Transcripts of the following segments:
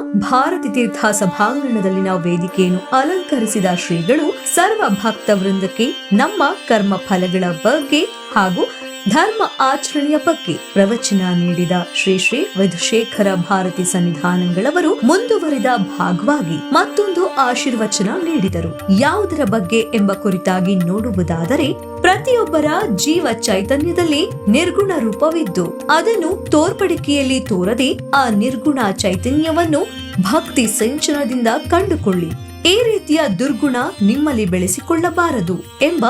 ಭಾರತಿ ತೀರ್ಥ ಸಭಾಂಗಣದಲ್ಲಿನ ವೇದಿಕೆಯನ್ನು ಅಲಂಕರಿಸಿದ ಶ್ರೀಗಳು ಸರ್ವ ಭಕ್ತ ವೃಂದಕ್ಕೆ ನಮ್ಮ ಕರ್ಮ ಫಲಗಳ ಬಗ್ಗೆ ಹಾಗೂ ಧರ್ಮ ಆಚರಣೆಯ ಬಗ್ಗೆ ಪ್ರವಚನ ನೀಡಿದ ಶ್ರೀ ಶ್ರೀ ವಿಧುಶೇಖರ ಭಾರತಿ ಸನ್ನಿಧಾನಗಳವರು ಮುಂದುವರಿದ ಭಾಗವಾಗಿ ಮತ್ತೊಂದು ಆಶೀರ್ವಚನ ನೀಡಿದರು. ಯಾವುದರ ಬಗ್ಗೆ ಎಂಬ ಕುರಿತಾಗಿ ನೋಡುವುದಾದರೆ ಪ್ರತಿಯೊಬ್ಬರ ಜೀವ ಚೈತನ್ಯದಲ್ಲಿ ನಿರ್ಗುಣ ರೂಪವಿದ್ದು, ಅದನ್ನು ತೋರ್ಪಡಿಕೆಯಲ್ಲಿ ತೋರದೆ ಆ ನಿರ್ಗುಣ ಚೈತನ್ಯವನ್ನು ಭಕ್ತಿ ಸಂಚನದಿಂದ ಕಂಡುಕೊಳ್ಳಿ. ಈ ರೀತಿಯ ದುರ್ಗುಣ ನಿಮ್ಮಲ್ಲಿ ಬೆಳೆಸಿಕೊಳ್ಳಬಾರದು ಎಂಬ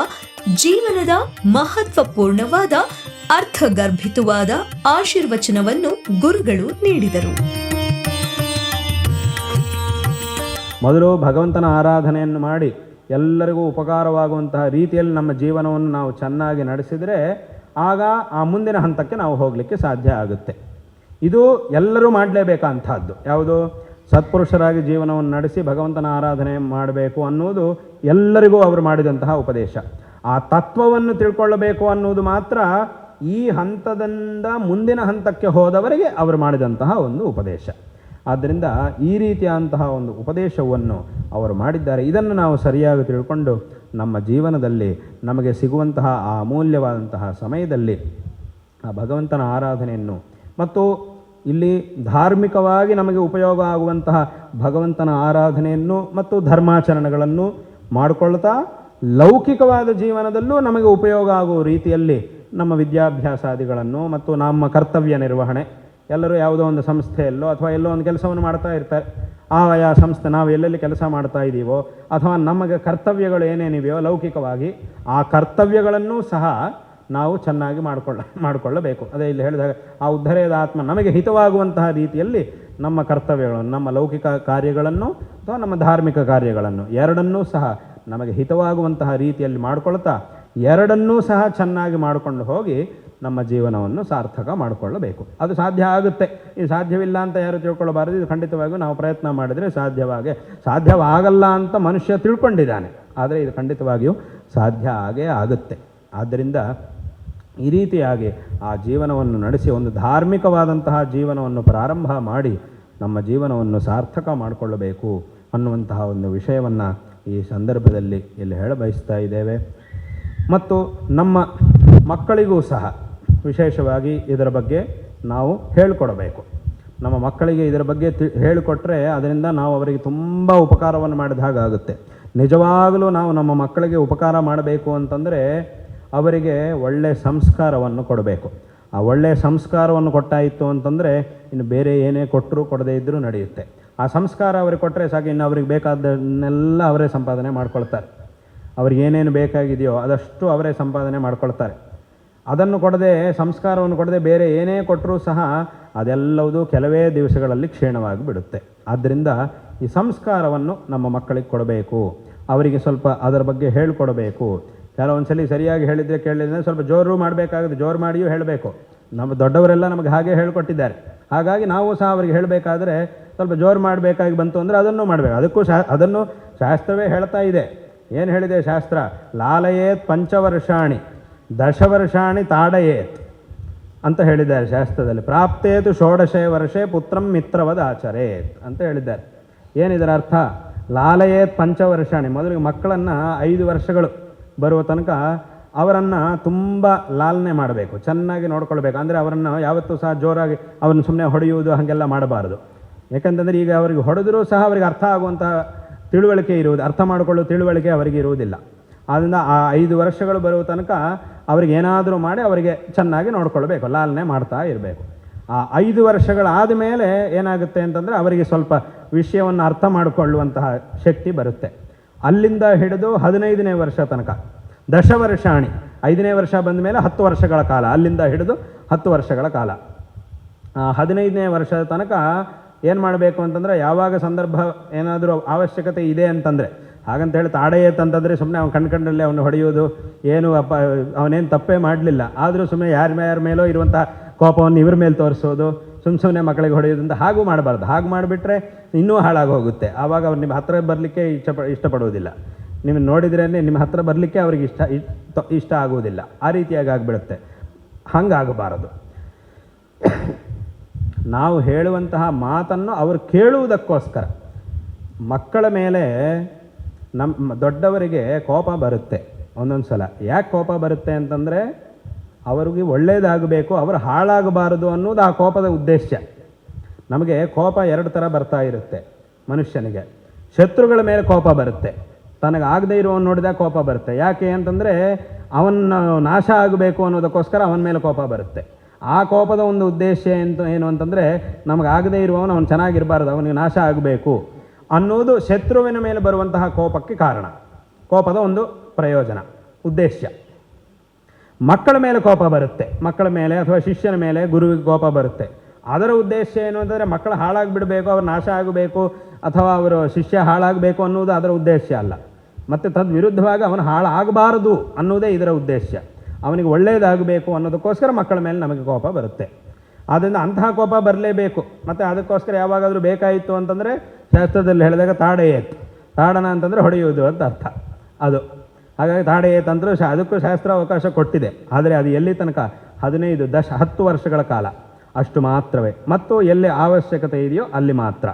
ಜೀವನದ ಮಹತ್ವಪೂರ್ಣವಾದ ಅರ್ಥಗರ್ಭಿತವಾದ ಆಶೀರ್ವಚನವನ್ನು ಗುರುಗಳು ನೀಡಿದರು. ಮೊದಲು ಭಗವಂತನ ಆರಾಧನೆಯನ್ನು ಮಾಡಿ. ಎಲ್ಲರಿಗೂ ಉಪಕಾರವಾಗುವಂತಹ ರೀತಿಯಲ್ಲಿ ನಮ್ಮ ಜೀವನವನ್ನು ನಾವು ಚೆನ್ನಾಗಿ ನಡೆಸಿದರೆ ಆಗ ಆ ಮುಂದಿನ ಹಂತಕ್ಕೆ ನಾವು ಹೋಗಲಿಕ್ಕೆ ಸಾಧ್ಯ ಆಗುತ್ತೆ. ಇದು ಎಲ್ಲರೂ ಮಾಡಲೇಬೇಕಂತಹದ್ದು. ಯಾವುದು? ಸತ್ಪುರುಷರಾಗಿ ಜೀವನವನ್ನು ನಡೆಸಿ ಭಗವಂತನ ಆರಾಧನೆ ಮಾಡಬೇಕು ಅನ್ನುವುದು ಎಲ್ಲರಿಗೂ ಅವರು ಮಾಡಿದಂತಹ ಉಪದೇಶ. ಆ ತತ್ವವನ್ನು ತಿಳ್ಕೊಳ್ಳಬೇಕು ಅನ್ನುವುದು ಮಾತ್ರ ಈ ಹಂತದಿಂದ ಮುಂದಿನ ಹಂತಕ್ಕೆ ಹೋದವರಿಗೆ ಅವರು ಮಾಡಿದಂತಹ ಒಂದು ಉಪದೇಶ. ಆದ್ದರಿಂದ ಈ ರೀತಿಯಾದಂತಹ ಒಂದು ಉಪದೇಶವನ್ನು ಅವರು ಮಾಡಿದ್ದಾರೆ. ಇದನ್ನು ನಾವು ಸರಿಯಾಗಿ ತಿಳ್ಕೊಂಡು ನಮ್ಮ ಜೀವನದಲ್ಲಿ ನಮಗೆ ಸಿಗುವಂತಹ ಆ ಅಮೂಲ್ಯವಾದಂತಹ ಸಮಯದಲ್ಲಿ ಆ ಭಗವಂತನ ಆರಾಧನೆಯನ್ನು ಮತ್ತು ಇಲ್ಲಿ ಧಾರ್ಮಿಕವಾಗಿ ನಮಗೆ ಉಪಯೋಗ ಆಗುವಂತಹ ಭಗವಂತನ ಆರಾಧನೆಯನ್ನು ಮತ್ತು ಧರ್ಮಾಚರಣೆಗಳನ್ನು ಮಾಡಿಕೊಳ್ತಾ ಲೌಕಿಕವಾದ ಜೀವನದಲ್ಲೂ ನಮಗೆ ಉಪಯೋಗ ಆಗುವ ರೀತಿಯಲ್ಲಿ ನಮ್ಮ ವಿದ್ಯಾಭ್ಯಾಸಾದಿಗಳನ್ನು ಮತ್ತು ನಮ್ಮ ಕರ್ತವ್ಯ ನಿರ್ವಹಣೆ ಎಲ್ಲರೂ ಯಾವುದೋ ಒಂದು ಸಂಸ್ಥೆಯಲ್ಲೋ ಅಥವಾ ಎಲ್ಲೋ ಒಂದು ಕೆಲಸವನ್ನು ಮಾಡ್ತಾ ಇರ್ತಾರೆ. ಆಯಾ ಸಂಸ್ಥೆ ನಾವು ಎಲ್ಲೆಲ್ಲಿ ಕೆಲಸ ಮಾಡ್ತಾ ಇದ್ದೀವೋ ಅಥವಾ ನಮಗೆ ಕರ್ತವ್ಯಗಳು ಏನೇನಿವೆಯೋ ಲೌಕಿಕವಾಗಿ ಆ ಕರ್ತವ್ಯಗಳನ್ನೂ ಸಹ ನಾವು ಚೆನ್ನಾಗಿ ಮಾಡಿಕೊಳ್ಳ ಮಾಡಿಕೊಳ್ಳಬೇಕು. ಅದೇ ಇಲ್ಲಿ ಹೇಳಿದಾಗ ಆ ಉದ್ಧರೆಯದ ಆತ್ಮ ನಮಗೆ ಹಿತವಾಗುವಂತಹ ರೀತಿಯಲ್ಲಿ ನಮ್ಮ ಕರ್ತವ್ಯಗಳನ್ನು, ನಮ್ಮ ಲೌಕಿಕ ಕಾರ್ಯಗಳನ್ನು ಅಥವಾ ನಮ್ಮ ಧಾರ್ಮಿಕ ಕಾರ್ಯಗಳನ್ನು ಎರಡನ್ನೂ ಸಹ ನಮಗೆ ಹಿತವಾಗುವಂತಹ ರೀತಿಯಲ್ಲಿ ಮಾಡಿಕೊಳ್ತಾ ಎರಡನ್ನೂ ಸಹ ಚೆನ್ನಾಗಿ ಮಾಡಿಕೊಂಡು ಹೋಗಿ ನಮ್ಮ ಜೀವನವನ್ನು ಸಾರ್ಥಕ ಮಾಡಿಕೊಳ್ಳಬೇಕು. ಅದು ಸಾಧ್ಯ ಆಗುತ್ತೆ. ಇದು ಸಾಧ್ಯವಿಲ್ಲ ಅಂತ ಯಾರು ತಿಳ್ಕೊಳ್ಳಬಾರದು ಇದು ಖಂಡಿತವಾಗಿಯೂ ನಾವು ಪ್ರಯತ್ನ ಮಾಡಿದರೆ ಸಾಧ್ಯವಾಗೇ, ಸಾಧ್ಯವಾಗಲ್ಲ ಅಂತ ಮನುಷ್ಯ ತಿಳ್ಕೊಂಡಿದ್ದಾನೆ. ಆದರೆ ಇದು ಖಂಡಿತವಾಗಿಯೂ ಸಾಧ್ಯ ಆಗೇ ಆಗುತ್ತೆ. ಆದ್ದರಿಂದ ಈ ರೀತಿಯಾಗಿ ಆ ಜೀವನವನ್ನು ನಡೆಸಿ ಒಂದು ಧಾರ್ಮಿಕವಾದಂತಹ ಜೀವನವನ್ನು ಪ್ರಾರಂಭ ಮಾಡಿ ನಮ್ಮ ಜೀವನವನ್ನು ಸಾರ್ಥಕ ಮಾಡಿಕೊಳ್ಳಬೇಕು ಅನ್ನುವಂತಹ ಒಂದು ವಿಷಯವನ್ನು ಈ ಸಂದರ್ಭದಲ್ಲಿ ಇಲ್ಲಿ ಹೇಳಬಯಸ್ತಾ ಇದ್ದೇವೆ. ಮತ್ತು ನಮ್ಮ ಮಕ್ಕಳಿಗೂ ಸಹ ವಿಶೇಷವಾಗಿ ಇದರ ಬಗ್ಗೆ ನಾವು ಹೇಳಿಕೊಡಬೇಕು. ನಮ್ಮ ಮಕ್ಕಳಿಗೆ ಇದರ ಬಗ್ಗೆ ತಿ, ಹೇಳಿಕೊಟ್ರೆ ಅದರಿಂದ ನಾವು ಅವರಿಗೆ ತುಂಬ ಉಪಕಾರವನ್ನು ಮಾಡಿದ ಹಾಗಾಗುತ್ತೆ ನಿಜವಾಗಲೂ ನಾವು ನಮ್ಮ ಮಕ್ಕಳಿಗೆ ಉಪಕಾರ ಮಾಡಬೇಕು ಅಂತಂದರೆ ಅವರಿಗೆ ಒಳ್ಳೆಯ ಸಂಸ್ಕಾರವನ್ನು ಕೊಡಬೇಕು. ಆ ಒಳ್ಳೆಯ ಸಂಸ್ಕಾರವನ್ನು ಕೊಟ್ಟಾಯಿತು ಅಂತಂದರೆ ಇನ್ನು ಬೇರೆ ಏನೇ ಕೊಟ್ಟರು ಕೊಡದೇ ಇದ್ದರೂ ನಡೆಯುತ್ತೆ. ಆ ಸಂಸ್ಕಾರ ಅವ್ರಿಗೆ ಕೊಟ್ಟರೆ ಸಾಕು, ಇನ್ನು ಅವ್ರಿಗೆ ಬೇಕಾದನ್ನೆಲ್ಲ ಅವರೇ ಸಂಪಾದನೆ ಮಾಡ್ಕೊಳ್ತಾರೆ. ಅವ್ರಿಗೆ ಏನೇನು ಬೇಕಾಗಿದೆಯೋ ಅದಷ್ಟು ಅವರೇ ಸಂಪಾದನೆ ಮಾಡ್ಕೊಳ್ತಾರೆ. ಅದನ್ನು ಕೊಡದೆ, ಸಂಸ್ಕಾರವನ್ನು ಕೊಡದೆ ಬೇರೆ ಏನೇ ಕೊಟ್ಟರೂ ಸಹ ಅದೆಲ್ಲವೂ ಕೆಲವೇ ದಿವಸಗಳಲ್ಲಿ ಕ್ಷೀಣವಾಗಿ ಬಿಡುತ್ತೆ. ಆದ್ದರಿಂದ ಈ ಸಂಸ್ಕಾರವನ್ನು ನಮ್ಮ ಮಕ್ಕಳಿಗೆ ಕೊಡಬೇಕು. ಅವರಿಗೆ ಸ್ವಲ್ಪ ಅದರ ಬಗ್ಗೆ ಹೇಳಿಕೊಡಬೇಕು. ಕೆಲವೊಂದು ಸಲ ಸರಿಯಾಗಿ ಹೇಳಿದರೆ ಕೇಳಿದ್ರೆ ಸ್ವಲ್ಪ ಜೋರು ಮಾಡಬೇಕಾಗುತ್ತೆ. ಜೋರು ಮಾಡಿಯೂ ಹೇಳಬೇಕು. ನಮ್ಮ ದೊಡ್ಡವರೆಲ್ಲ ನಮಗೆ ಹಾಗೆ ಹೇಳಿಕೊಟ್ಟಿದ್ದಾರೆ. ಹಾಗಾಗಿ ನಾವು ಸಹ ಅವರಿಗೆ ಹೇಳಬೇಕಾದ್ರೆ ಸ್ವಲ್ಪ ಜೋರು ಮಾಡಬೇಕಾಗಿ ಬಂತು ಅಂದರೆ ಅದನ್ನು ಮಾಡಬೇಕು. ಅದಕ್ಕೂ ಶಾ, ಅದನ್ನು ಶಾಸ್ತ್ರವೇ ಹೇಳ್ತಾ ಇದೆ. ಏನು ಹೇಳಿದೆ ಶಾಸ್ತ್ರ? ಲಾಲಯೇತ್ ಪಂಚವರ್ಷಾಣಿ. ದಶವರ್ಷಾಣಿ ತಾಡಯೇತ್ ಅಂತ ಹೇಳಿದ್ದಾರೆ ಶಾಸ್ತ್ರದಲ್ಲಿ. ಪ್ರಾಪ್ತೇತು ಷೋಡಶೇ ವರ್ಷೇ ಪುತ್ರಂ ಮಿತ್ರವದ ಆಚರೇತ್ ಅಂತ ಹೇಳಿದ್ದಾರೆ. ಏನಿದರ ಅರ್ಥ? ಲಾಲಯೇತ್ ಪಂಚವರ್ಷಾಣಿ. ಮೊದಲಿಗೆ ಮಕ್ಕಳನ್ನು ಐದು ವರ್ಷಗಳು ಬರುವ ತನಕ ಅವರನ್ನು ತುಂಬ ಲಾಲನೆ ಮಾಡಬೇಕು, ಚೆನ್ನಾಗಿ ನೋಡ್ಕೊಳ್ಬೇಕು. ಅಂದರೆ ಅವರನ್ನು ಯಾವತ್ತೂ ಸಹ ಜೋರಾಗಿ ಅವ್ರನ್ನ ಸುಮ್ಮನೆ ಹೊಡೆಯುವುದು ಹಾಗೆಲ್ಲ ಮಾಡಬಾರ್ದು. ಯಾಕಂತಂದರೆ ಈಗ ಅವರಿಗೆ ಹೊಡೆದರೂ ಸಹ ಅವರಿಗೆ ಅರ್ಥ ಆಗುವಂಥ ತಿಳುವಳಿಕೆ ಇರುವುದು, ಅರ್ಥ ಮಾಡಿಕೊಳ್ಳುವ ತಿಳುವಳಿಕೆ ಅವರಿಗೆ ಇರುವುದಿಲ್ಲ. ಆದ್ದರಿಂದ ಆ ಐದು ವರ್ಷಗಳು ಬರುವ ತನಕ ಅವ್ರಿಗೆ ಏನಾದರೂ ಮಾಡಿ ಅವರಿಗೆ ಚೆನ್ನಾಗಿ ನೋಡ್ಕೊಳ್ಬೇಕು, ಲಾಲನೆ ಮಾಡ್ತಾ ಇರಬೇಕು. ಆ ಐದು ವರ್ಷಗಳಾದ ಮೇಲೆ ಏನಾಗುತ್ತೆ ಅಂತಂದರೆ ಅವರಿಗೆ ಸ್ವಲ್ಪ ವಿಷಯವನ್ನು ಅರ್ಥ ಮಾಡಿಕೊಳ್ಳುವಂತಹ ಶಕ್ತಿ ಬರುತ್ತೆ. ಅಲ್ಲಿಂದ ಹಿಡಿದು ಹದಿನೈದನೇ ವರ್ಷ ತನಕ, ದಶವರ್ಷಾಣಿ, ಐದನೇ ವರ್ಷ ಬಂದ ಮೇಲೆ ಹತ್ತು ವರ್ಷಗಳ ಕಾಲ, ಅಲ್ಲಿಂದ ಹಿಡಿದು ಹತ್ತು ವರ್ಷಗಳ ಕಾಲ. ಹದಿನೈದನೇ ವರ್ಷದ ತನಕ ಏನು ಮಾಡಬೇಕು ಅಂತಂದರೆ ಯಾವಾಗ ಸಂದರ್ಭ ಏನಾದರೂ ಅವಶ್ಯಕತೆ ಇದೆ ಅಂತಂದರೆ ಹಾಗಂತ ಹೇಳಿ ತಾಡೆಯೇ ಅಂತಂದರೆ ಸುಮ್ಮನೆ ಅವ್ನು ಕಣ್ಕಂಡಲ್ಲೇ ಅವನು ಹೊಡೆಯೋದು ಏನು ಅಪ್ಪ, ಅವನೇನು ತಪ್ಪೇ ಮಾಡಲಿಲ್ಲ. ಆದರೂ ಸುಮ್ಮನೆ ಯಾರ ಯಾರ ಮೇಲೋ ಇರುವಂಥ ಕೋಪವನ್ನು ಇವ್ರ ಮೇಲೆ ತೋರಿಸೋದು. ಸುಮ್ಮ ಸುಮ್ಮನೆ ಮಕ್ಕಳಿಗೆ ಹೊಡೆಯೋದ್ರಿಂದ ಹಾಗೂ ಮಾಡಬಾರ್ದು. ಹಾಗೆ ಮಾಡಿಬಿಟ್ರೆ ಇನ್ನೂ ಹಾಳಾಗಿ ಹೋಗುತ್ತೆ ಆವಾಗ ಅವ್ರು ನಿಮ್ಮ ಹತ್ರ ಬರಲಿಕ್ಕೆ ಇಷ್ಟ ಇಷ್ಟಪಡುವುದಿಲ್ಲ ನಿಮ್ಮನ್ನು ನೋಡಿದ್ರೇ ನಿಮ್ಮ ಹತ್ರ ಬರಲಿಕ್ಕೆ ಅವ್ರಿಗೆ ಇಷ್ಟ- ಇಷ್ಟ ಆಗುವುದಿಲ್ಲ ಆ ರೀತಿಯಾಗಿ ಆಗಿಬಿಡುತ್ತೆ. ಹಂಗಾಗಬಾರದು. ನಾವು ಹೇಳುವಂತಹ ಮಾತನ್ನು ಅವರು ಕೇಳುವುದಕ್ಕೋಸ್ಕರ. ಮಕ್ಕಳ ಮೇಲೆ ನಮ್ಮ ದೊಡ್ಡವರಿಗೆ ಕೋಪ ಬರುತ್ತೆ ಒಂದೊಂದು ಸಲ. ಯಾಕೆ ಕೋಪ ಬರುತ್ತೆ ಅಂತಂದರೆ ಅವ್ರಿಗೆ ಒಳ್ಳೆಯದಾಗಬೇಕು ಅವರು ಹಾಳಾಗಬಾರದು ಅನ್ನೋದು ಆ ಕೋಪದ ಉದ್ದೇಶ ನಮಗೆ ಕೋಪ ಎರಡು ಥರ ಬರ್ತಾ ಇರುತ್ತೆ ಮನುಷ್ಯನಿಗೆ. ಶತ್ರುಗಳ ಮೇಲೆ ಕೋಪ ಬರುತ್ತೆ. ತನಗೆ ಆಗದೇ ಇರುವವನು ನೋಡಿದಾಗ ಕೋಪ ಬರುತ್ತೆ. ಯಾಕೆ ಅಂತಂದರೆ ಅವನ ನಾಶ ಆಗಬೇಕು ಅನ್ನೋದಕ್ಕೋಸ್ಕರ ಅವನ ಮೇಲೆ ಕೋಪ ಬರುತ್ತೆ. ಆ ಕೋಪದ ಒಂದು ಉದ್ದೇಶ ಏನು ಅಂತಂದರೆ ನಮಗೆ ಆಗದೇ ಇರುವವನು ಅವನು ಚೆನ್ನಾಗಿರಬಾರ್ದು, ಅವನಿಗೆ ನಾಶ ಆಗಬೇಕು. ಅನ್ನೋದು ಶತ್ರುವಿನ ಮೇಲೆ ಬರುವಂತಹ ಕೋಪಕ್ಕೆ ಕಾರಣ. ಕೋಪದ ಒಂದು ಪ್ರಯೋಜನ ಉದ್ದೇಶ ಮಕ್ಕಳ ಮೇಲೆ ಕೋಪ ಬರುತ್ತೆ. ಮಕ್ಕಳ ಮೇಲೆ ಅಥವಾ ಶಿಷ್ಯನ ಮೇಲೆ ಗುರುವಿಗೆ ಕೋಪ ಬರುತ್ತೆ. ಅದರ ಉದ್ದೇಶ ಏನು ಅಂದರೆ ಮಕ್ಕಳು ಹಾಳಾಗಿಬಿಡಬೇಕು, ಅವ್ರು ನಾಶ ಆಗಬೇಕು, ಅಥವಾ ಅವರು ಶಿಷ್ಯ ಹಾಳಾಗಬೇಕು ಅನ್ನೋದು ಅದರ ಉದ್ದೇಶ ಅಲ್ಲ. ಮತ್ತು ತದ್ವಿರುದ್ಧವಾಗಿ ಅವನು ಹಾಳಾಗಬಾರದು ಅನ್ನೋದೇ ಇದರ ಉದ್ದೇಶ. ಅವನಿಗೆ ಒಳ್ಳೆಯದಾಗಬೇಕು ಅನ್ನೋದಕ್ಕೋಸ್ಕರ ಮಕ್ಕಳ ಮೇಲೆ ನಮಗೆ ಕೋಪ ಬರುತ್ತೆ. ಆದ್ದರಿಂದ ಅಂತಹ ಕೋಪ ಬರಲೇಬೇಕು. ಮತ್ತು ಅದಕ್ಕೋಸ್ಕರ ಯಾವಾಗಾದರೂ ಬೇಕಾಯಿತು ಅಂತಂದರೆ ಶಾಸ್ತ್ರದಲ್ಲಿ ಹೇಳಿದಾಗ ತಾಡೆಯೇತ್ ತಾಡನ ಅಂತಂದರೆ ಹೊಡೆಯುವುದು ಅಂತ ಅರ್ಥ. ಅದು. ಹಾಗಾಗಿ ತಾಡೆಯೇತ್ ಅಂದರೂ ಶಾ, ಅದಕ್ಕೂ ಶಾಸ್ತ್ರ ಅವಕಾಶ ಕೊಟ್ಟಿದೆ. ಆದರೆ ಅದು ಎಲ್ಲಿ ತನಕ? ಹದಿನೈದು ದಶ, ಹತ್ತು ವರ್ಷಗಳ ಕಾಲ. ಅಷ್ಟು ಮಾತ್ರವೇ. ಮತ್ತು ಎಲ್ಲಿ ಅವಶ್ಯಕತೆ ಇದೆಯೋ ಅಲ್ಲಿ ಮಾತ್ರ.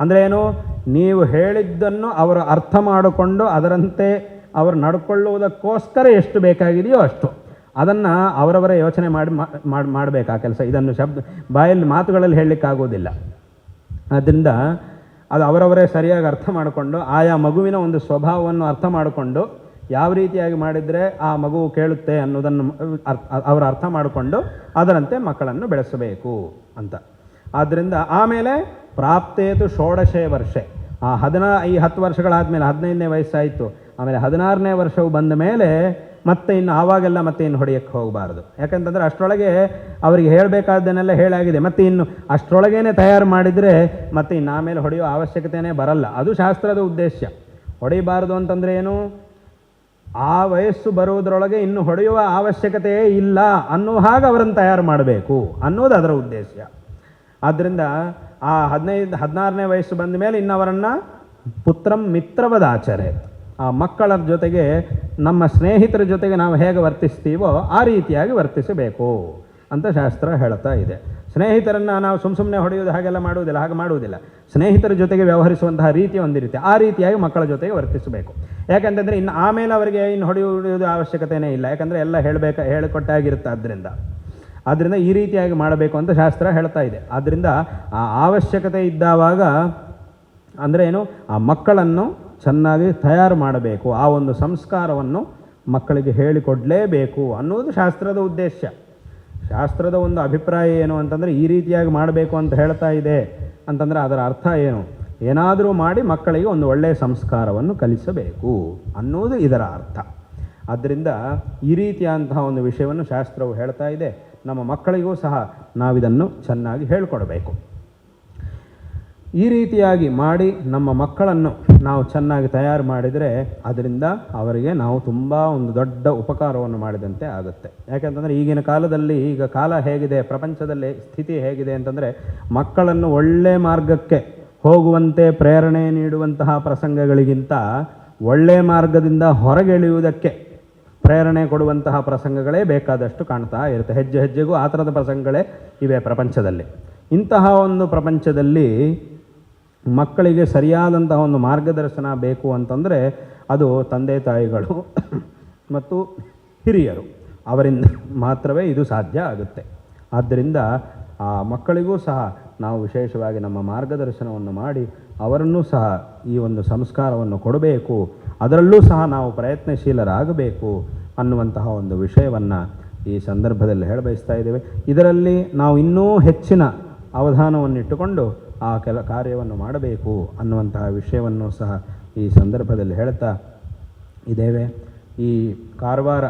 ಅಂದರೆ ಏನು? ನೀವು ಹೇಳಿದ್ದನ್ನು ಅವರು ಅರ್ಥ ಮಾಡಿಕೊಂಡು ಅದರಂತೆ ಅವರು ನಡ್ಕೊಳ್ಳುವುದಕ್ಕೋಸ್ಕರ ಎಷ್ಟು ಬೇಕಾಗಿದೆಯೋ ಅಷ್ಟು. ಅದನ್ನು ಅವರವರೇ ಯೋಚನೆ ಮಾಡಿ ಮಾಡಿ, ಮಾಡಬೇಕು ಆ ಕೆಲಸ. ಇದನ್ನು ಶಬ್ದ ಬಾಯಲ್ಲಿ ಮಾತುಗಳಲ್ಲಿ ಹೇಳಲಿಕ್ಕಾಗೋದಿಲ್ಲ ಆದ್ದರಿಂದ ಅದು ಅವರವರೇ ಸರಿಯಾಗಿ ಅರ್ಥ ಮಾಡಿಕೊಂಡು ಆಯಾ ಮಗುವಿನ ಒಂದು ಸ್ವಭಾವವನ್ನು ಅರ್ಥ ಮಾಡಿಕೊಂಡು ಯಾವ ರೀತಿಯಾಗಿ ಮಾಡಿದರೆ ಆ ಮಗು ಕೇಳುತ್ತೆ ಅನ್ನೋದನ್ನು ಅವರು ಅರ್ಥ ಮಾಡಿಕೊಂಡು ಅದರಂತೆ ಮಕ್ಕಳನ್ನು ಬೆಳೆಸಬೇಕು ಅಂತ. ಆದ್ದರಿಂದ ಆಮೇಲೆ ಪ್ರಾಪ್ತೇತು ಷೋಡಶೇ ವರ್ಷೆ. ಆ ಹದಿನಾ ಈ ಹತ್ತು ವರ್ಷಗಳಾದಮೇಲೆ ಹದಿನೈದನೇ ವಯಸ್ಸಾಯಿತು. ಆಮೇಲೆ ಹದಿನಾರನೇ ವರ್ಷವು ಬಂದ ಮೇಲೆ ಮತ್ತೆ ಇನ್ನು ಆವಾಗೆಲ್ಲ ಮತ್ತೆ ಇನ್ನು ಹೊಡೆಯಕ್ಕೆ ಹೋಗಬಾರ್ದು. ಯಾಕಂತಂದರೆ ಅಷ್ಟರೊಳಗೆ ಅವರಿಗೆ ಹೇಳಬೇಕಾದ್ದನ್ನೆಲ್ಲ ಹೇಳಾಗಿದೆ. ಮತ್ತೆ ಇನ್ನು ಅಷ್ಟರೊಳಗೇನೆ ತಯಾರು ಮಾಡಿದರೆ ಮತ್ತೆ ಇನ್ನು ಆಮೇಲೆ ಹೊಡೆಯೋ ಅವಶ್ಯಕತೆಯೇ ಬರಲ್ಲ. ಅದು ಶಾಸ್ತ್ರದ ಉದ್ದೇಶ. ಹೊಡೆಯಬಾರದು ಅಂತಂದರೆ ಏನು? ಆ ವಯಸ್ಸು ಬರುವುದರೊಳಗೆ ಇನ್ನು ಹೊಡೆಯುವ ಅವಶ್ಯಕತೆಯೇ ಇಲ್ಲ ಅನ್ನೋ ಹಾಗೆ ಅವರನ್ನು ತಯಾರು ಮಾಡಬೇಕು ಅನ್ನೋದು ಅದರ ಉದ್ದೇಶ. ಆದ್ದರಿಂದ ಆ ಹದಿನೈದು ಹದಿನಾರನೇ ವಯಸ್ಸು ಬಂದ ಮೇಲೆ ಇನ್ನು ಅವರನ್ನು ಪುತ್ರಂ ಮಿತ್ರವದಾಚರೆ. ಆ ಮಕ್ಕಳ ಜೊತೆಗೆ, ನಮ್ಮ ಸ್ನೇಹಿತರ ಜೊತೆಗೆ ನಾವು ಹೇಗೆ ವರ್ತಿಸ್ತೀವೋ ಆ ರೀತಿಯಾಗಿ ವರ್ತಿಸಬೇಕು ಅಂತ ಶಾಸ್ತ್ರ ಹೇಳ್ತಾ ಇದೆ. ಸ್ನೇಹಿತರನ್ನು ನಾವು ಸುಮ್ಮ ಸುಮ್ಮನೆ ಹೊಡೆಯೋದು ಹಾಗೆಲ್ಲ ಮಾಡುವುದಿಲ್ಲ, ಹಾಗೆ ಮಾಡುವುದಿಲ್ಲ. ಸ್ನೇಹಿತರ ಜೊತೆಗೆ ವ್ಯವಹರಿಸುವಂತಹ ರೀತಿ ಒಂದಿರುತ್ತೆ. ಆ ರೀತಿಯಾಗಿ ಮಕ್ಕಳ ಜೊತೆಗೆ ವರ್ತಿಸಬೇಕು. ಯಾಕಂತಂದರೆ ಇನ್ನು ಆಮೇಲೆ ಅವರಿಗೆ ಇನ್ನು ಹೊಡೆಯುವುದು ಅವಶ್ಯಕತೆಯೇ ಇಲ್ಲ. ಯಾಕಂದರೆ ಎಲ್ಲ ಹೇಳಬೇಕು ಹೇಳಿಕೊಟ್ಟಾಗಿರುತ್ತೆ ಆದ್ದರಿಂದ ಆದ್ದರಿಂದ ಈ ರೀತಿಯಾಗಿ ಮಾಡಬೇಕು ಅಂತ ಶಾಸ್ತ್ರ ಹೇಳ್ತಾ ಇದೆ. ಆದ್ದರಿಂದ ಆ ಅವಶ್ಯಕತೆ ಇದ್ದಾವಾಗ ಅಂದರೆ ಏನು? ಆ ಮಕ್ಕಳನ್ನು ಚೆನ್ನಾಗಿ ತಯಾರು ಮಾಡಬೇಕು. ಆ ಒಂದು ಸಂಸ್ಕಾರವನ್ನು ಮಕ್ಕಳಿಗೆ ಹೇಳಿಕೊಡಲೇಬೇಕು ಅನ್ನೋದು ಶಾಸ್ತ್ರದ ಉದ್ದೇಶ. ಶಾಸ್ತ್ರದ ಒಂದು ಅಭಿಪ್ರಾಯ ಏನು ಅಂತಂದರೆ ಈ ರೀತಿಯಾಗಿ ಮಾಡಬೇಕು ಅಂತ ಹೇಳ್ತಾ ಇದೆ ಅಂತಂದರೆ ಅದರ ಅರ್ಥ ಏನು? ಏನಾದರೂ ಮಾಡಿ ಮಕ್ಕಳಿಗೆ ಒಂದು ಒಳ್ಳೆಯ ಸಂಸ್ಕಾರವನ್ನು ಕಲಿಸಬೇಕು ಅನ್ನೋದು ಇದರ ಅರ್ಥ. ಆದ್ದರಿಂದ ಈ ರೀತಿಯಾದಂತಹ ಒಂದು ವಿಷಯವನ್ನು ಶಾಸ್ತ್ರವು ಹೇಳ್ತಾ ಇದೆ. ನಮ್ಮ ಮಕ್ಕಳಿಗೂ ಸಹ ನಾವಿದನ್ನು ಚೆನ್ನಾಗಿ ಹೇಳಿಕೊಡಬೇಕು. ಈ ರೀತಿಯಾಗಿ ಮಾಡಿ ನಮ್ಮ ಮಕ್ಕಳನ್ನು ನಾವು ಚೆನ್ನಾಗಿ ತಯಾರು ಮಾಡಿದರೆ ಅದರಿಂದ ಅವರಿಗೆ ನಾವು ತುಂಬ ಒಂದು ದೊಡ್ಡ ಉಪಕಾರವನ್ನು ಮಾಡಿದಂತೆ ಆಗುತ್ತೆ. ಯಾಕೆಂತಂದರೆ ಈಗಿನ ಕಾಲದಲ್ಲಿ ಈಗ ಕಾಲ ಹೇಗಿದೆ, ಪ್ರಪಂಚದಲ್ಲಿ ಸ್ಥಿತಿ ಹೇಗಿದೆ ಅಂತಂದರೆ ಮಕ್ಕಳನ್ನು ಒಳ್ಳೆ ಮಾರ್ಗಕ್ಕೆ ಹೋಗುವಂತೆ ಪ್ರೇರಣೆ ನೀಡುವಂತಹ ಪ್ರಸಂಗಗಳಿಗಿಂತ ಒಳ್ಳೆ ಮಾರ್ಗದಿಂದ ಹೊರಗೆಳೆಯುವುದಕ್ಕೆ ಪ್ರೇರಣೆ ಕೊಡುವಂತಹ ಪ್ರಸಂಗಗಳೇ ಬೇಕಾದಷ್ಟು ಕಾಣ್ತಾ ಇರುತ್ತೆ. ಹೆಜ್ಜೆ ಹೆಜ್ಜೆಗೂ ಆ ಥರದ ಪ್ರಸಂಗಗಳೇ ಇವೆ ಪ್ರಪಂಚದಲ್ಲಿ. ಇಂತಹ ಒಂದು ಪ್ರಪಂಚದಲ್ಲಿ ಮಕ್ಕಳಿಗೆ ಸರಿಯಾದಂತಹ ಒಂದು ಮಾರ್ಗದರ್ಶನ ಬೇಕು ಅಂತಂದರೆ ಅದು ತಂದೆ ತಾಯಿಗಳು ಮತ್ತು ಹಿರಿಯರು. ಅವರಿಂದ ಮಾತ್ರವೇ ಇದು ಸಾಧ್ಯ ಆಗುತ್ತೆ. ಆದ್ದರಿಂದ ಆ ಮಕ್ಕಳಿಗೂ ಸಹ ನಾವು ವಿಶೇಷವಾಗಿ ನಮ್ಮ ಮಾರ್ಗದರ್ಶನವನ್ನು ಮಾಡಿ ಅವರನ್ನೂ ಸಹ ಈ ಒಂದು ಸಂಸ್ಕಾರವನ್ನು ಕೊಡಬೇಕು. ಅದರಲ್ಲೂ ಸಹ ನಾವು ಪ್ರಯತ್ನಶೀಲರಾಗಬೇಕು ಅನ್ನುವಂತಹ ಒಂದು ವಿಷಯವನ್ನು ಈ ಸಂದರ್ಭದಲ್ಲಿ ಹೇಳಬಯಸ್ತಾ ಇದ್ದೇವೆ. ಇದರಲ್ಲಿ ನಾವು ಇನ್ನೂ ಹೆಚ್ಚಿನ ಅವಧಾನವನ್ನಿಟ್ಟುಕೊಂಡು ಆ ಕೆಲ ಕಾರ್ಯವನ್ನು ಮಾಡಬೇಕು ಅನ್ನುವಂತಹ ವಿಷಯವನ್ನು ಸಹ ಈ ಸಂದರ್ಭದಲ್ಲಿ ಹೇಳ್ತಾ ಇದ್ದೇವೆ. ಈ ಕಾರವಾರ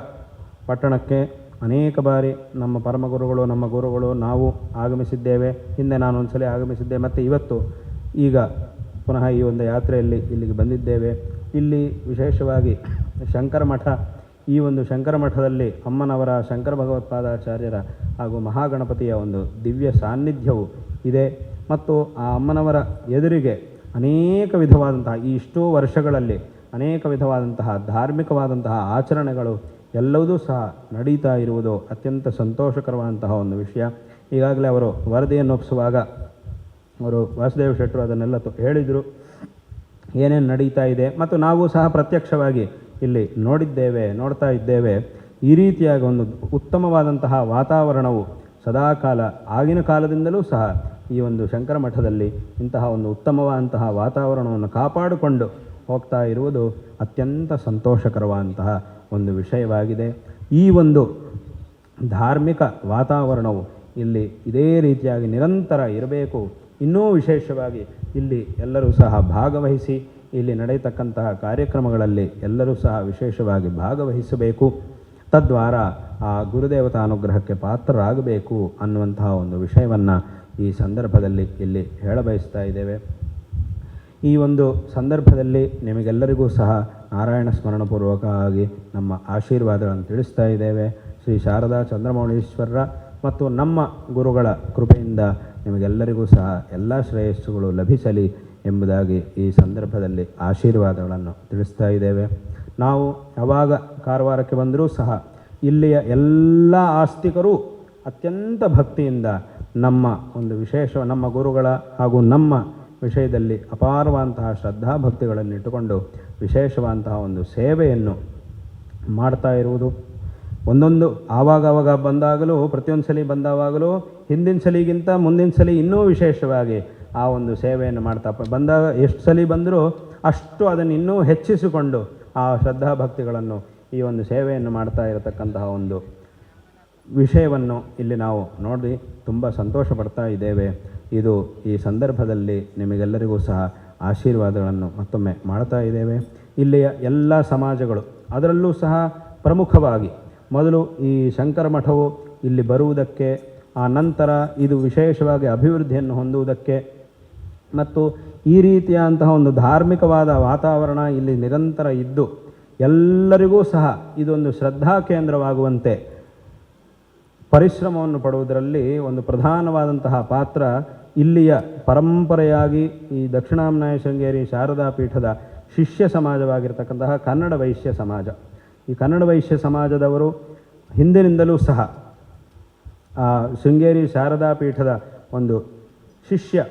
ಪಟ್ಟಣಕ್ಕೆ ಅನೇಕ ಬಾರಿ ನಮ್ಮ ಪರಮಗುರುಗಳು, ನಮ್ಮ ಗುರುಗಳು ನಾವು ಆಗಮಿಸಿದ್ದೇವೆ. ಹಿಂದೆ ನಾನು ಒಂದ್ಸಲ ಆಗಮಿಸಿದ್ದೆ, ಮತ್ತು ಇವತ್ತು ಈಗ ಪುನಃ ಈ ಒಂದು ಯಾತ್ರೆಯಲ್ಲಿ ಇಲ್ಲಿಗೆ ಬಂದಿದ್ದೇವೆ. ಇಲ್ಲಿ ವಿಶೇಷವಾಗಿ ಶಂಕರ ಮಠ, ಈ ಒಂದು ಶಂಕರ ಮಠದಲ್ಲಿ ಅಮ್ಮನವರ ಶಂಕರ ಭಗವತ್ಪಾದಾಚಾರ್ಯರ ಹಾಗೂ ಮಹಾಗಣಪತಿಯ ಒಂದು ದಿವ್ಯ ಸಾನ್ನಿಧ್ಯವು ಇದೆ. ಮತ್ತು ಆ ಅಮ್ಮನವರ ಎದುರಿಗೆ ಅನೇಕ ವಿಧವಾದಂತಹ, ಈ ಇಷ್ಟೋ ವರ್ಷಗಳಲ್ಲಿ ಅನೇಕ ವಿಧವಾದಂತಹ, ಧಾರ್ಮಿಕವಾದಂತಹ ಆಚರಣೆಗಳು ಎಲ್ಲವೂ ಸಹ ನಡೀತಾ ಇರುವುದು ಅತ್ಯಂತ ಸಂತೋಷಕರವಾದಂತಹ ಒಂದು ವಿಷಯ. ಈಗಾಗಲೇ ಅವರು ವರದಿಯನ್ನು ಒಪ್ಪಿಸುವಾಗ ಅವರು ವಾಸುದೇವ ಶೆಟ್ಟರು ಅದನ್ನೆಲ್ಲ ಹೇಳಿದರು. ಏನೇನು ನಡೀತಾ ಇದೆ ಮತ್ತು ನಾವು ಸಹ ಪ್ರತ್ಯಕ್ಷವಾಗಿ ಇಲ್ಲಿ ನೋಡಿದ್ದೇವೆ, ನೋಡ್ತಾ ಇದ್ದೇವೆ. ಈ ರೀತಿಯಾಗಿ ಒಂದು ಉತ್ತಮವಾದಂತಹ ವಾತಾವರಣವು ಸದಾಕಾಲ ಆಗಿನ ಕಾಲದಿಂದಲೂ ಸಹ ಈ ಒಂದು ಶಂಕರ ಮಠದಲ್ಲಿ ಇಂತಹ ಒಂದು ಉತ್ತಮವಾದಂತಹ ವಾತಾವರಣವನ್ನು ಕಾಪಾಡಿಕೊಂಡು ಹೋಗ್ತಾ ಇರುವುದು ಅತ್ಯಂತ ಸಂತೋಷಕರವಾದಂತಹ ಒಂದು ವಿಷಯವಾಗಿದೆ. ಈ ಒಂದು ಧಾರ್ಮಿಕ ವಾತಾವರಣವು ಇಲ್ಲಿ ಇದೇ ರೀತಿಯಾಗಿ ನಿರಂತರ ಇರಬೇಕು. ಇನ್ನೂ ವಿಶೇಷವಾಗಿ ಇಲ್ಲಿ ಎಲ್ಲರೂ ಸಹ ಭಾಗವಹಿಸಿ ಇಲ್ಲಿ ನಡೆಯತಕ್ಕಂತಹ ಕಾರ್ಯಕ್ರಮಗಳಲ್ಲಿ ಎಲ್ಲರೂ ಸಹ ವಿಶೇಷವಾಗಿ ಭಾಗವಹಿಸಬೇಕು. ತದ್ವಾರ ಆ ಗುರುದೇವತಾನುಗ್ರಹಕ್ಕೆ ಪಾತ್ರರಾಗಬೇಕು ಅನ್ನುವಂತಹ ಒಂದು ವಿಷಯವನ್ನು ಈ ಸಂದರ್ಭದಲ್ಲಿ ಇಲ್ಲಿ ಹೇಳಬಯಸ್ತಾ ಇದ್ದೇವೆ. ಈ ಒಂದು ಸಂದರ್ಭದಲ್ಲಿ ನಿಮಗೆಲ್ಲರಿಗೂ ಸಹ ನಾರಾಯಣ ಸ್ಮರಣಪೂರ್ವಕವಾಗಿ ನಮ್ಮ ಆಶೀರ್ವಾದಗಳನ್ನು ತಿಳಿಸ್ತಾ ಇದ್ದೇವೆ. ಶ್ರೀ ಶಾರದಾ ಚಂದ್ರಮೌಳೀಶ್ವರರ ಮತ್ತು ನಮ್ಮ ಗುರುಗಳ ಕೃಪೆಯಿಂದ ನಿಮಗೆಲ್ಲರಿಗೂ ಸಹ ಎಲ್ಲ ಶ್ರೇಯಸ್ಸುಗಳು ಲಭಿಸಲಿ ಎಂಬುದಾಗಿ ಈ ಸಂದರ್ಭದಲ್ಲಿ ಆಶೀರ್ವಾದಗಳನ್ನು ತಿಳಿಸ್ತಾ ಇದ್ದೇವೆ. ನಾವು ಯಾವಾಗ ಕಾರವಾರಕ್ಕೆ ಬಂದರೂ ಸಹ ಇಲ್ಲಿಯ ಎಲ್ಲ ಆಸ್ತಿಕರು ಅತ್ಯಂತ ಭಕ್ತಿಯಿಂದ ನಮ್ಮ ಒಂದು ವಿಶೇಷ, ನಮ್ಮ ಗುರುಗಳ ಹಾಗೂ ನಮ್ಮ ವಿಷಯದಲ್ಲಿ ಅಪಾರವಾದಂತಹ ಶ್ರದ್ಧಾಭಕ್ತಿಗಳನ್ನು ಇಟ್ಟುಕೊಂಡು ವಿಶೇಷವಾದಂತಹ ಒಂದು ಸೇವೆಯನ್ನು ಮಾಡ್ತಾ ಇರುವುದು. ಒಂದೊಂದು ಆವಾಗವಾಗ ಬಂದಾಗಲೂ, ಪ್ರತಿಯೊಂದು ಸಲ ಬಂದಾವಾಗಲೂ, ಹಿಂದಿನ ಸಲಿಗಿಂತ ಮುಂದಿನ ಸಲ ಇನ್ನೂ ವಿಶೇಷವಾಗಿ ಆ ಒಂದು ಸೇವೆಯನ್ನು ಮಾಡ್ತಾ ಬಂದಾಗ ಎಷ್ಟು ಸಲ ಬಂದರೂ ಅಷ್ಟು ಅದನ್ನು ಇನ್ನೂ ಹೆಚ್ಚಿಸಿಕೊಂಡು ಆ ಶ್ರದ್ಧಾಭಕ್ತಿಗಳನ್ನು ಈ ಒಂದು ಸೇವೆಯನ್ನು ಮಾಡ್ತಾ ಇರತಕ್ಕಂತಹ ಒಂದು ವಿಷಯವನ್ನು ಇಲ್ಲಿ ನಾವು ನೋಡಿ ತುಂಬ ಸಂತೋಷ ಪಡ್ತಾ ಇದ್ದೇವೆ. ಇದು ಈ ಸಂದರ್ಭದಲ್ಲಿ ನಿಮಗೆಲ್ಲರಿಗೂ ಸಹ ಆಶೀರ್ವಾದಗಳನ್ನು ಮತ್ತೊಮ್ಮೆ ಮಾಡ್ತಾ ಇದ್ದೇವೆ. ಇಲ್ಲಿಯ ಎಲ್ಲ ಸಮಾಜಗಳು, ಅದರಲ್ಲೂ ಸಹ ಪ್ರಮುಖವಾಗಿ ಮೊದಲು ಈ ಶಂಕರ ಮಠವು ಇಲ್ಲಿ ಬರುವುದಕ್ಕೆ, ಆ ನಂತರ ಇದು ವಿಶೇಷವಾಗಿ ಅಭಿವೃದ್ಧಿಯನ್ನು ಹೊಂದುವುದಕ್ಕೆ, ಮತ್ತು ಈ ರೀತಿಯಾದಂತಹ ಒಂದು ಧಾರ್ಮಿಕವಾದ ವಾತಾವರಣ ಇಲ್ಲಿ ನಿರಂತರ ಇದ್ದು, ಎಲ್ಲರಿಗೂ ಸಹ ಇದೊಂದು ಶ್ರದ್ಧಾ ಕೇಂದ್ರವಾಗುವಂತೆ ಪರಿಶ್ರಮವನ್ನು ಪಡುವುದರಲ್ಲಿ ಒಂದು ಪ್ರಧಾನವಾದಂತಹ ಪಾತ್ರ ಇಲ್ಲಿಯ ಪರಂಪರೆಯಾಗಿ ಈ ದಕ್ಷಿಣಾಮ್ನಾಯ ಶೃಂಗೇರಿ ಶಾರದಾ ಪೀಠದ ಶಿಷ್ಯ ಸಮಾಜವಾಗಿರ್ತಕ್ಕಂತಹ ಕನ್ನಡ ವೈಶ್ಯ ಸಮಾಜ. ಈ ಕನ್ನಡ ವೈಶ್ಯ ಸಮಾಜದವರು ಹಿಂದಿನಿಂದಲೂ ಸಹ ಶೃಂಗೇರಿ ಶಾರದಾ ಪೀಠದ ಒಂದು ಶಿಷ್ಯ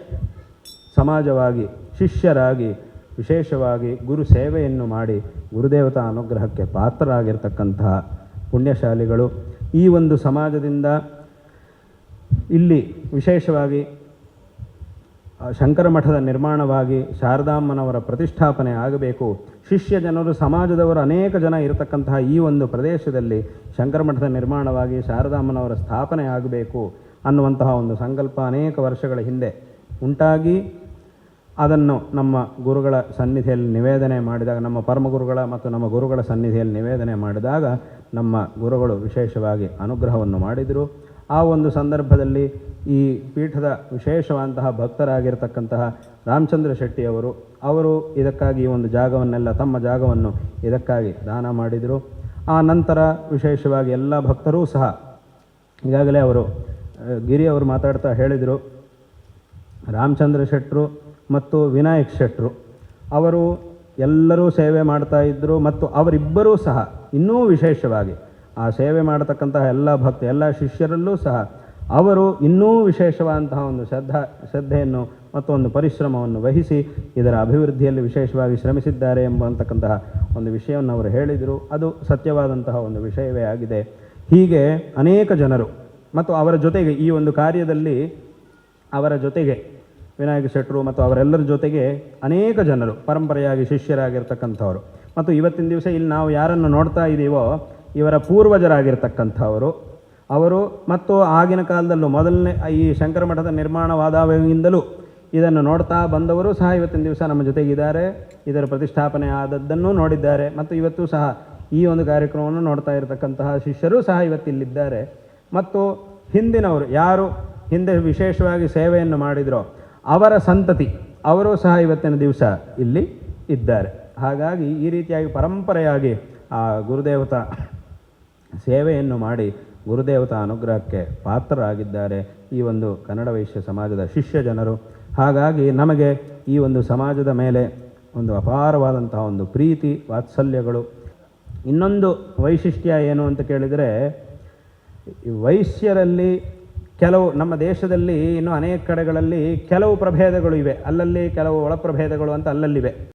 ಸಮಾಜವಾಗಿ, ಶಿಷ್ಯರಾಗಿ, ವಿಶೇಷವಾಗಿ ಗುರು ಸೇವೆಯನ್ನು ಮಾಡಿ ಗುರುದೇವತಾ ಅನುಗ್ರಹಕ್ಕೆ ಪಾತ್ರರಾಗಿರ್ತಕ್ಕಂತಹ ಪುಣ್ಯಶಾಲಿಗಳು. ಈ ಒಂದು ಸಮಾಜದಿಂದ ಇಲ್ಲಿ ವಿಶೇಷವಾಗಿ ಶಂಕರ ಮಠದ ನಿರ್ಮಾಣವಾಗಿ ಶಾರದಾಮ್ಮನವರ ಪ್ರತಿಷ್ಠಾಪನೆ ಆಗಬೇಕು. ಶಿಷ್ಯ ಜನರು ಸಮಾಜದವರು ಅನೇಕ ಜನ ಇರತಕ್ಕಂತಹ ಈ ಒಂದು ಪ್ರದೇಶದಲ್ಲಿ ಶಂಕರ ಮಠದ ನಿರ್ಮಾಣವಾಗಿ ಶಾರದಾಮ್ಮನವರ ಸ್ಥಾಪನೆ ಆಗಬೇಕು ಅನ್ನುವಂತಹ ಒಂದು ಸಂಕಲ್ಪ ಅನೇಕ ವರ್ಷಗಳ ಹಿಂದೆ ಉಂಟಾಗಿ ಅದನ್ನು ನಮ್ಮ ಗುರುಗಳ ಸನ್ನಿಧಿಯಲ್ಲಿ ನಿವೇದನೆ ಮಾಡಿದಾಗ, ನಮ್ಮ ಪರಮಗುರುಗಳ ಮತ್ತು ನಮ್ಮ ಗುರುಗಳ ಸನ್ನಿಧಿಯಲ್ಲಿ ನಿವೇದನೆ ಮಾಡಿದಾಗ ನಮ್ಮ ಗುರುಗಳು ವಿಶೇಷವಾಗಿ ಅನುಗ್ರಹವನ್ನು ಮಾಡಿದರು. ಆ ಒಂದು ಸಂದರ್ಭದಲ್ಲಿ ಈ ಪೀಠದ ವಿಶೇಷವಾದಂತಹ ಭಕ್ತರಾಗಿರ್ತಕ್ಕಂತಹ ರಾಮಚಂದ್ರ ಶೆಟ್ಟಿಯವರು, ಅವರು ಇದಕ್ಕಾಗಿ ಈ ಒಂದು ಜಾಗವನ್ನೆಲ್ಲ, ತಮ್ಮ ಜಾಗವನ್ನು ಇದಕ್ಕಾಗಿ ದಾನ ಮಾಡಿದರು. ಆ ನಂತರ ವಿಶೇಷವಾಗಿ ಎಲ್ಲ ಭಕ್ತರೂ ಸಹ ಈಗಾಗಲೇ ಅವರು ಗಿರಿ ಅವರು ಮಾತಾಡ್ತಾ ಹೇಳಿದರು. ರಾಮಚಂದ್ರ ಶೆಟ್ಟರು ಮತ್ತು ವಿನಾಯಕ್ ಶೆಟ್ಟರು ಅವರು ಎಲ್ಲರೂ ಸೇವೆ ಮಾಡ್ತಾ ಇದ್ದರು ಮತ್ತು ಅವರಿಬ್ಬರೂ ಸಹ ಇನ್ನೂ ವಿಶೇಷವಾಗಿ ಆ ಸೇವೆ ಮಾಡತಕ್ಕಂತಹ ಎಲ್ಲ ಭಕ್ತ, ಎಲ್ಲ ಶಿಷ್ಯರಲ್ಲೂ ಸಹ ಅವರು ಇನ್ನೂ ವಿಶೇಷವಾದಂತಹ ಒಂದು ಶ್ರದ್ಧಾ, ಶ್ರದ್ಧೆಯನ್ನು ಮತ್ತು ಒಂದು ಪರಿಶ್ರಮವನ್ನು ವಹಿಸಿ ಇದರ ಅಭಿವೃದ್ಧಿಯಲ್ಲಿ ವಿಶೇಷವಾಗಿ ಶ್ರಮಿಸಿದ್ದಾರೆ ಎಂಬಂತಕ್ಕಂತಹ ಒಂದು ವಿಷಯವನ್ನು ಅವರು ಹೇಳಿದರು. ಅದು ಸತ್ಯವಾದಂತಹ ಒಂದು ವಿಷಯವೇ ಆಗಿದೆ. ಹೀಗೆ ಅನೇಕ ಜನರು ಮತ್ತು ಅವರ ಜೊತೆಗೆ ಈ ಒಂದು ಕಾರ್ಯದಲ್ಲಿ ಅವರ ಜೊತೆಗೆ ವಿನಾಯಕ ಶೆಟ್ಟರು ಮತ್ತು ಅವರೆಲ್ಲರ ಜೊತೆಗೆ ಅನೇಕ ಜನರು, ಪರಂಪರೆಯಾಗಿ ಶಿಷ್ಯರಾಗಿರ್ತಕ್ಕಂಥವರು. ಮತ್ತು ಇವತ್ತಿನ ದಿವಸ ಇಲ್ಲಿ ನಾವು ಯಾರನ್ನು ನೋಡ್ತಾ ಇದ್ದೀವೋ ಇವರ ಪೂರ್ವಜರಾಗಿರ್ತಕ್ಕಂಥವರು, ಅವರು ಮತ್ತು ಆಗಿನ ಕಾಲದಲ್ಲೂ ಮೊದಲನೇ ಈ ಶಂಕರ ಮಠದ ನಿರ್ಮಾಣವಾದಾಗಿಂದಲೂ ಇದನ್ನು ನೋಡ್ತಾ ಬಂದವರು ಸಹ ಇವತ್ತಿನ ದಿವಸ ನಮ್ಮ ಜೊತೆಗಿದ್ದಾರೆ. ಇದರ ಪ್ರತಿಷ್ಠಾಪನೆ ಆದದ್ದನ್ನು ನೋಡಿದ್ದಾರೆ. ಮತ್ತು ಇವತ್ತು ಸಹ ಈ ಒಂದು ಕಾರ್ಯಕ್ರಮವನ್ನು ನೋಡ್ತಾ ಇರತಕ್ಕಂತಹ ಶಿಷ್ಯರು ಸಹ ಇವತ್ತಿಲ್ಲಿದ್ದಾರೆ. ಮತ್ತು ಹಿಂದಿನವರು ಯಾರು ಹಿಂದೆ ವಿಶೇಷವಾಗಿ ಸೇವೆಯನ್ನು ಮಾಡಿದರೋ ಅವರ ಸಂತತಿ, ಅವರು ಸಹ ಇವತ್ತಿನ ದಿವಸ ಇಲ್ಲಿ ಇದ್ದಾರೆ. ಹಾಗಾಗಿ ಈ ರೀತಿಯಾಗಿ ಪರಂಪರೆಯಾಗಿ ಆ ಗುರುದೇವತ ಸೇವೆಯನ್ನು ಮಾಡಿ ಗುರುದೇವತ ಅನುಗ್ರಹಕ್ಕೆ ಪಾತ್ರರಾಗಿದ್ದಾರೆ ಈ ಒಂದು ಕನ್ನಡ ವೈಶ್ಯ ಸಮಾಜದ ಶಿಷ್ಯ ಜನರು. ಹಾಗಾಗಿ ನಮಗೆ ಈ ಒಂದು ಸಮಾಜದ ಮೇಲೆ ಒಂದು ಅಪಾರವಾದಂತಹ ಒಂದು ಪ್ರೀತಿ, ವಾತ್ಸಲ್ಯಗಳು. ಇನ್ನೊಂದು ವೈಶಿಷ್ಟ್ಯ ಏನು ಅಂತ ಕೇಳಿದರೆ ವೈಶ್ಯರಲ್ಲಿ ಕೆಲವು ನಮ್ಮ ದೇಶದಲ್ಲಿ ಇನ್ನು ಅನೇಕ ಕಡೆಗಳಲ್ಲಿ ಕೆಲವು ಪ್ರಭೇದಗಳು ಇವೆ. ಅಲ್ಲಲ್ಲಿ ಕೆಲವು ಒಳಪ್ರಭೇದಗಳು ಅಂತ ಅಲ್ಲಲ್ಲಿವೆ.